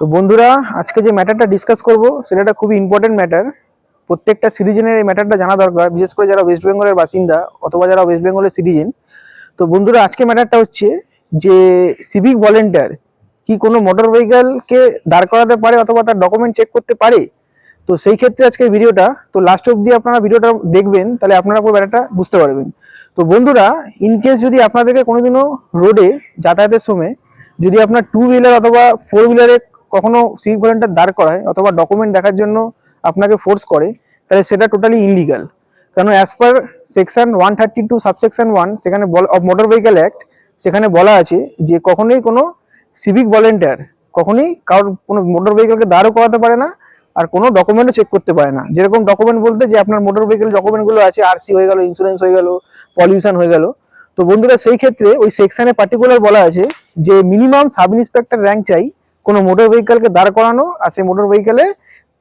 তো বন্ধুরা, আজকে যে ম্যাটারটা ডিসকাস করব, সেটা খুবই ইম্পর্টেন্ট ম্যাটার প্রত্যেকটা সিটিজেনের এই ম্যাটারটা জানা দরকার, বিশেষ করে যারা ওয়েস্ট বেঙ্গলের বাসিন্দা অথবা যারা ওয়েস্ট বেঙ্গলের সিটিজেন তো বন্ধুরা, আজকে ম্যাটারটা হচ্ছে যে সিভিক ভলেন্টিয়ার কি কোনো মোটর ভেহিকেলকে দাঁড় করাতে পারে অথবা তার ডকুমেন্ট চেক করতে পারে? তো সেই ক্ষেত্রে আজকে ভিডিওটা তো লাস্ট অবধি আপনারা ভিডিওটা দেখবেন, তাহলে আপনারা পুরো ব্যাপারটা বুঝতে পারবেন। তো বন্ধুরা ইন কেস যদি আপনাদেরকে কোনোদিনও রোডে যাতায়াতের সময় যদি আপনার টু হুইলার অথবা ফোর হুইলারে কখনো সিভিক ভলেন্টিয়ার দাঁড় করায় অথবা ডকুমেন্ট দেখার জন্য আপনাকে ফোর্স করে, তাহলে সেটা টোটালি ইনলিগাল কারণ as per section one thirty two subsection one সেখানে অফ মোটর ভেহিকেল অ্যাক্ট সেখানে বলা আছে যে কখনোই কোনো সিভিক ভলেন্টিয়ার কখনোই কারোর কোনো মোটর ভেহিকেলকে দাঁড়ও করাতে পারে না, আর কোনো ডকুমেন্টও চেক করতে পারে না। যেরকম ডকুমেন্ট বলতে যে আপনার মোটর ভেহিকেল ডকুমেন্টগুলো আছে আরসি হয়ে গেল ইন্স্যুরেন্স হয়ে গেল পলিউশন হয়ে গেল, তো বন্ধুরা সেই ক্ষেত্রে ওই সেকশনে পার্টিকুলার বলা আছে যে মিনিমাম সাব ইন্সপেক্টর র্যাঙ্ক চাই কোনো মোটর ভেহিকেলকে দাঁড় করানো আর সেই মোটর ভেহিকেলে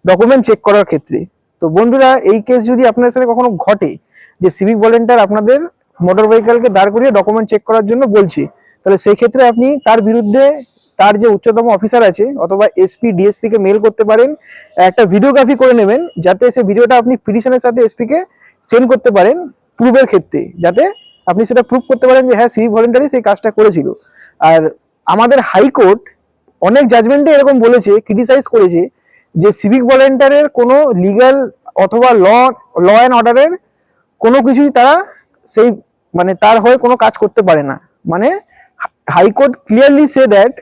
ডকুমেন্ট চেক করার ক্ষেত্রে। তো বন্ধুরা, এই কেস যদি আপনার সাথে কখনো ঘটে যে সিভিক ভলেন্টিয়ার আপনাদের মোটর ভেহিকেলকে দাঁড় করিয়ে ডকুমেন্ট চেক করার জন্য বলছে, তাহলে সেই ক্ষেত্রে আপনি তার বিরুদ্ধে তার যে উচ্চতম অফিসার আছে অথবা এসপি ডিএসপি কে মেল করতে পারেন, একটা ভিডিওগ্রাফি করে নেবেন, যাতে সেই ভিডিওটা আপনি পিটিশনের সাথে এসপি কে সেন্ড করতে পারেন প্রুফের ক্ষেত্রে, যাতে আপনি সেটা প্রুভ করতে পারেন যে হ্যাঁ সিভিক ভলেন্টারি সেই কাজটা করেছিল। আর আমাদের হাইকোর্ট অনেক জাজমেন্টে এরকম বলেছে ক্রিটিসাইজ করেছে যে সিভিক ভলেন্টারের কোনো লিগ্যাল অথবা ল ল অ্যান্ড অর্ডারের কোনো কিছুই তারা সেই মানে তার হয়ে কোনো কাজ করতে পারে না। মানে high court clearly say that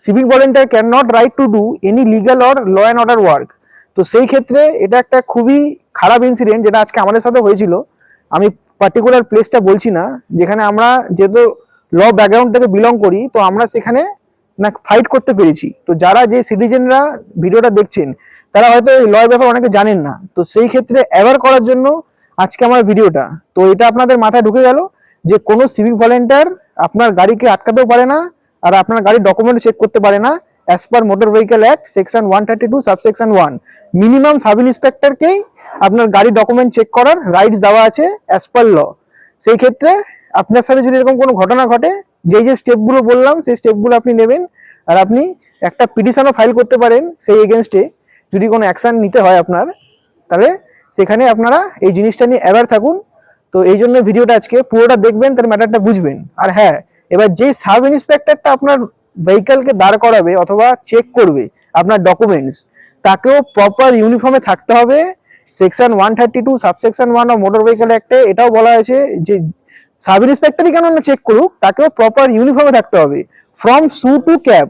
civic volunteer can not right to do any legal or law and order work তো সেই ক্ষেত্রে এটা একটা খুবই খারাপ ইনসিডেন্ট যেটা আজকে আমাদের সাথে হয়েছিল। আমি পার্টিকুলার প্লেসটা বলছি না, যেখানে আমরা যেহেতু ল ব্যাকগ্রাউন্ড থেকে বিলং করি, তো আমরা সেখানে না ফাইট করতে পেরেছি। তো যারা যে সিটিজেনরা ভিডিওটা দেখছেন, তারা হয়তো এই লয়ের ব্যাপারে অনেকে জানেন না। তো সেই ক্ষেত্রে অ্যাওয়ার করার জন্য আজকে আমার ভিডিওটা। তো এটা আপনাদের মাথায় ঢুকে গেল যে কোনো সিভিক ভলেন্টিয়ার আপনার গাড়িকে আটকাতেও পারে না, আর আপনার গাড়ির ডকুমেন্ট চেক করতে পারে না as per motor vehicle act section one thirty two subsection one minimum sub ইন্সপেক্টরকেই আপনার গাড়ি ডকুমেন্ট চেক করার রাইটস দেওয়া আছে অ্যাজ পার ল সেই ক্ষেত্রে আপনার সাথে যদি এরকম কোনো ঘটনা ঘটে, যেই যে স্টেপগুলো বললাম, সেই স্টেপগুলো আপনি নেবেন। আর আপনি একটা পিটিশনও ফাইল করতে পারেন সেই এগেনস্টে যদি কোনো অ্যাকশন নিতে হয় আপনার, তাহলে সেখানে আপনারা এই জিনিসটা নিয়ে অ্যাওয়ার থাকুন। তো এই জন্য ভিডিওটা আজকে পুরোটা দেখবেন তার ম্যাটারটা বুঝবেন। আর হ্যাঁ এবার যেই সাব ইন্সপেক্টরটা আপনার ভেহিকেলকে দাঁড় করাবে অথবা চেক করবে, আপনার ডকুমেন্টস তাকেও প্রপার ইউনিফর্মে থাকতে হবে। Section one thirty two subsection one of motor vehicle অ্যাক্টে এটাও বলা হয়েছে যে সাব ইন্সপেক্টরই কেন আমরা চেক করুক, তাকেও প্রপার ইউনিফর্মে থাকতে হবে। ফ্রম শু টু ক্যাব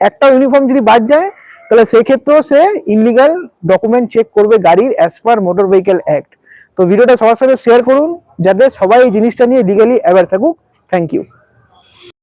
একটা ইউনিফর্ম যদি বাদ যায়, তাহলে সেক্ষেত্রেও সে ইনলিগাল ডকুমেন্ট চেক করবে গাড়ির as per motor vehicle act তো ভিডিওটা সবার সাথে শেয়ার করুন, যাতে সবাই এই জিনিসটা নিয়ে লিগালি অ্যাওয়ার থাকুক। Thank you